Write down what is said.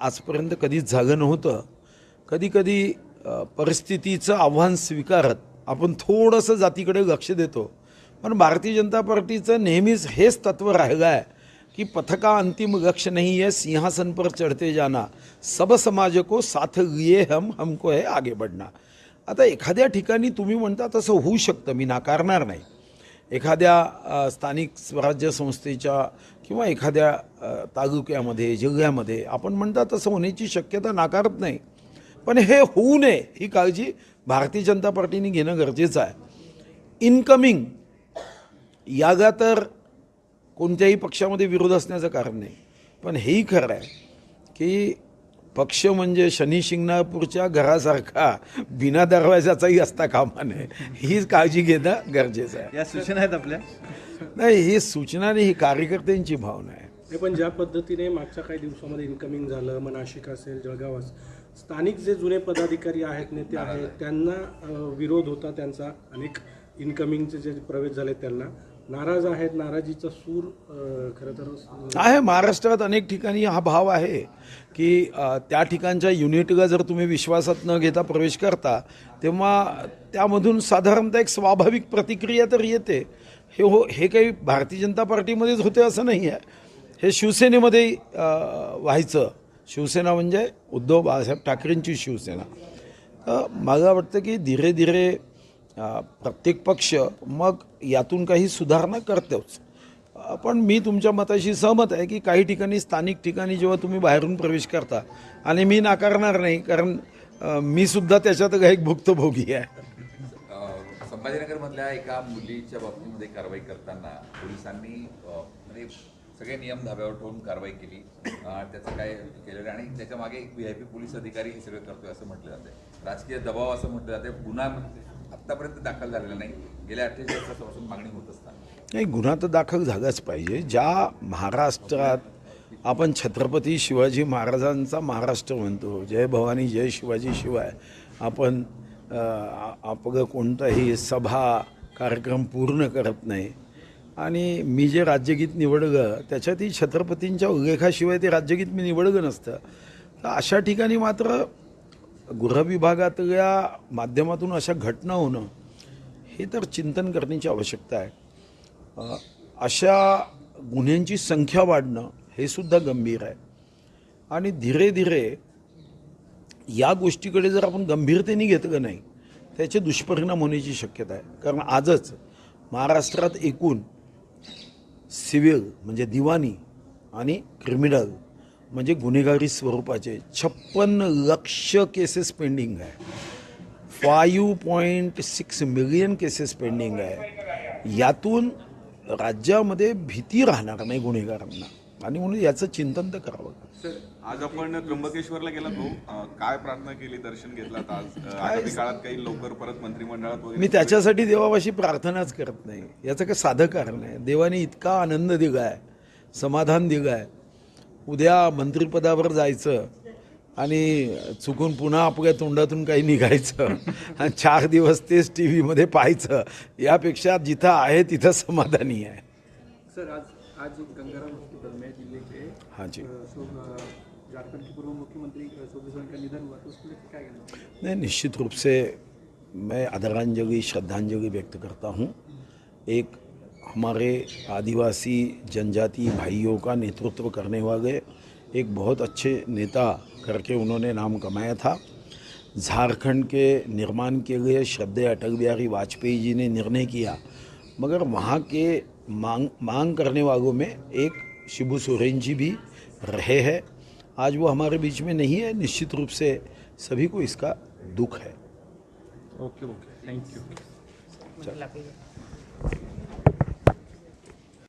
आजपर्यंत कधीच झालं नव्हतं. कधीकधी परिस्थितीचं आव्हान स्वीकारत आपण थोडंसं जातीकडे लक्ष देतो. पण भारतीय जनता पार्टीचं नेहमीच हेच तत्त्व राहिलं आहे की पथका अंतिम लक्ष्य नहीं है सिंहासन पर चढ़ते जाना. सब समाज को साथ लिए हम हमको है आगे बढ़ना. आता एखाद्या ठिकाणी तुम्ही म्हणता तसं होऊ शकतं मी नाकारणार नाही. एखाद्या स्थानिक स्वराज्य संस्थेच्या किंवा एखाद्या तालुक्यामध्ये जिल्ह्यामध्ये आपण म्हणता तसं होण्याची शक्यता नाकारत नाही. पण हे होऊ नये ही काळजी भारतीय जनता पार्टीने घेणं गरजेचं आहे. इनकमिंग यागा तर कोणत्याही पक्षामध्ये विरोध असण्याचं कारण नाही. पण हेही खरं आहे की पक्ष म्हणजे शनी शिंगणापूरच्या घरासारखा बिना दरवाजाचाही असता कामा नये हीच काळजी घेणं गरजेचं आहे. या सूचना आहेत आपल्या? नाही ही सूचना नाही ही कार्यकर्त्यांची भावना आहे. हे पण ज्या पद्धतीने मागच्या काही दिवसामध्ये इन्कमिंग झालं मग नाशिक असेल जळगाव असेल स्थानिक जे जुने पदाधिकारी आहेत नेते आहेत त्यांना विरोध होता त्यांचा अनेक इन्कमिंगचे जे प्रवेश झाले त्यांना. नाराज आहेत नाराजीचा सूर खरं तर आहे महाराष्ट्रात अनेक ठिकाणी हा भाव आहे. की त्या ठिकाणच्या युनिटला जर तुम्ही विश्वासात न घेता प्रवेश करता तेव्हा त्यामधून साधारणतः एक स्वाभाविक प्रतिक्रिया तर येते. हे हो हे काही भारतीय जनता पार्टीमध्येच होते असं नाही आहे. हे शिवसेनेमध्ये व्हायचं. शिवसेना म्हणजे उद्धव बाळासाहेब ठाकरेंची शिवसेना. तर मला वाटतं की धीरे धीरे प्रत्येक पक्ष मग यातून काही सुधारणा करतोच. पण मी तुमच्या मताशी सहमत आहे की काही ठिकाणी स्थानिक ठिकाणी जेव्हा तुम्ही बाहेरून प्रवेश करता आणि मी नाकारणार नाही कारण मी सुद्धा त्याच्यात एक भुक्तभोगी आहे. संभाजीनगरमधल्या एका मुलीच्या बाबतीमध्ये कारवाई करताना पोलिसांनी म्हणजे सगळे नियम धाब्यावर ठेवून कारवाई केली. त्याचं काय केलेलं आहे आणि त्याच्यामागे एक व्ही आय पी पोलीस अधिकारी हे सगळं करतोय असं म्हटलं जाते राजकीय दबाव असं म्हटलं जाते गुन्हा म्हणजे आत्तापर्यंत दाखल झालेला नाही. गेल्या अठ्ठेचाळीस तासापासून मागणी होत असतात. नाही गुन्हा तर दाखल झालाच पाहिजे. ज्या महाराष्ट्रात आपण छत्रपती शिवाजी महाराजांचा महाराष्ट्र म्हणतो जय भवानी जय शिवाजी शिवाय आपण आपलं कोणताही सभा कार्यक्रम पूर्ण करत नाही. आणि मी जे राज्यगीत निवडलं त्याच्यातही छत्रपतींच्या उल्लेखाशिवाय ते राज्यगीत मी निवडलं नसतं. तर अशा ठिकाणी मात्र गृहविभागातल्या माध्यमातून अशा घटना होणं हे तर चिंतन करण्याची आवश्यकता आहे. अशा गुन्ह्यांची संख्या वाढणं हे सुद्धा गंभीर आहे. आणि धीरे धीरे या गोष्टीकडे जर आपण गंभीरतेने घेतलं नाही त्याचे दुष्परिणाम होण्याची शक्यता आहे. कारण आजच महाराष्ट्रात एकूण सिव्हिल म्हणजे दिवाणी आणि क्रिमिनल म्हणजे गुन्हेगारी स्वरूपाचे छप्पन्न लक्ष केसेस पेंडिंग आहे. Five point six million cases pending आहे. यातून राज्यामध्ये भीती राहणार नाही गुन्हेगारांना. आणि म्हणून याचं चिंतन तर करावं. सर आज आपण त्र्यंबकेश्वरला गेला तो काय प्रार्थना केली दर्शन घेतलात आज? काळात काही लवकर परत मंत्रिमंडळात मी त्याच्यासाठी देवापाशी प्रार्थनाच करत नाही. याचं काही साधं कारण आहे. देवाने इतका आनंद दिला आहे समाधान दिलं आहे उद्या मंत्रिपदावर जायचं आणि चुकून पुन्हा आपल्या तोंडातून काही निघायचं. आणि चार दिवस तेच टी व्हीमध्ये पाहायचं. यापेक्षा जिथं आहे तिथं समाधानी आहे. सर आज आज गंगाराम हॉस्पिटल में दिल्ली के हाँ जी. झारखंड के पूर्व मुख्यमंत्री अ, सोबी सोरेन का निधन हुआ तो उसको लेकर क्या कहना नहीं निश्चित रूप से मैं आदरांजलि श्रद्धांजलि व्यक्त करता हूँ. एक हमारे आदिवासी जनजाति भाइयों का नेतृत्व करने वाले एक बहुत अच्छे नेता करके उन्होंने नाम कमाया था। झारखंड के निर्माण के लिए श्रद्धेय अटल बिहारी वाजपेयी जी ने निर्णय किया। मगर वहाँ के मांग मांग करने वालों में एक शिबू सोरेन जी भी रहे हैं। आज वो हमारे बीच में नहीं है। निश्चित रूप से सभी को इसका दुख है। Okay okay. थँक्यू